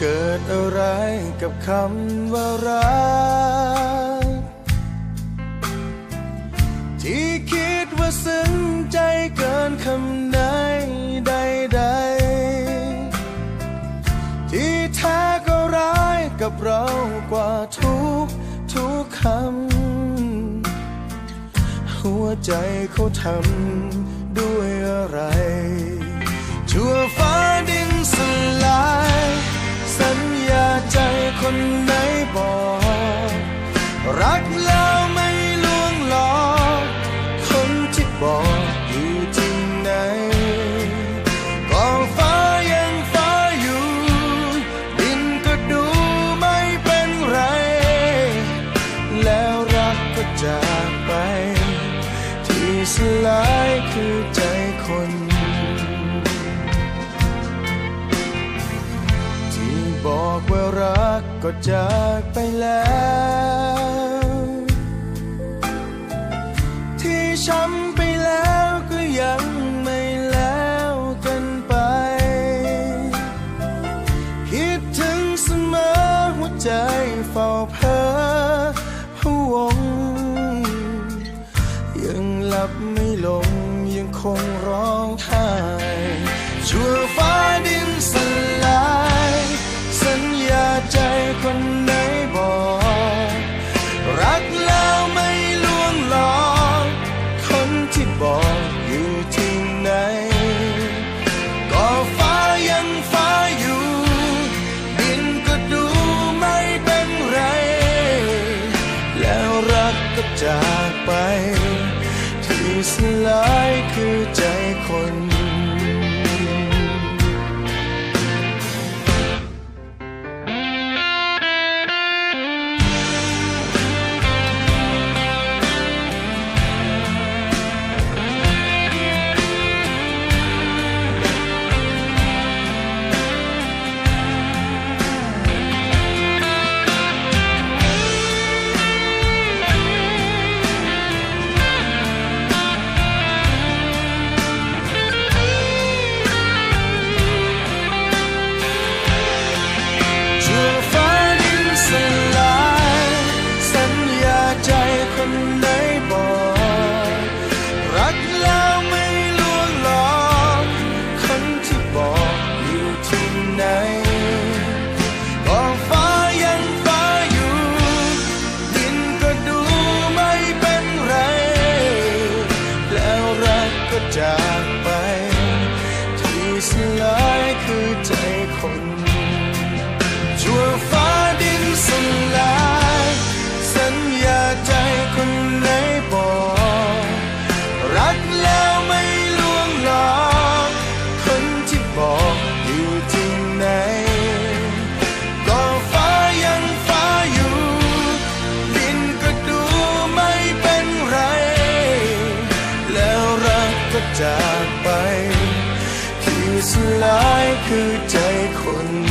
เกิดอะไรกับคำว่ารัก ที่คิดว่าซึ้งใจเกินคำใดใดๆ ที่แท้ก็ร้ายกับเรากว่าทุกทุกคำ หัวใจเขาทำด้วยอะไร ชั่วฟ้า จากไป ที่สลายคือใจคน ที่บอกว่ารักก็จากไปแล้ว ที่ช้ำ up love. จากไป ที่สลายคือใจคน็จากไป ที่สลายคือใจคน